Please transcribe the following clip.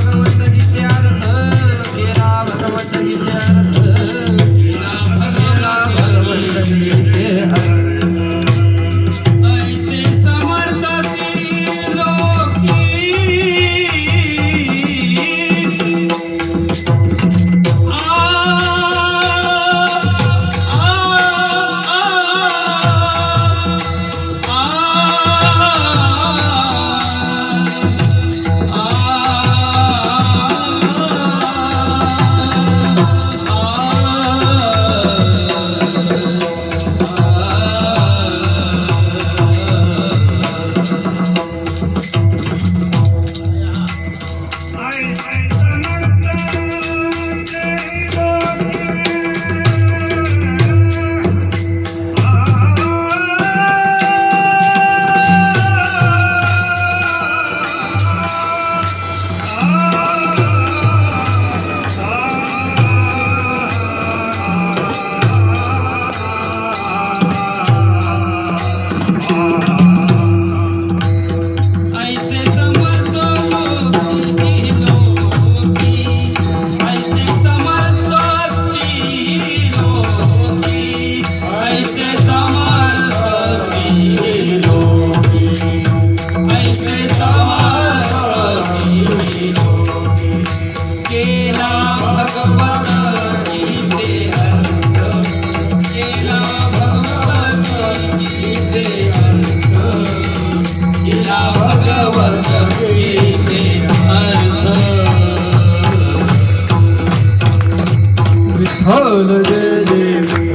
Father. Bhagavad Vitthal Jai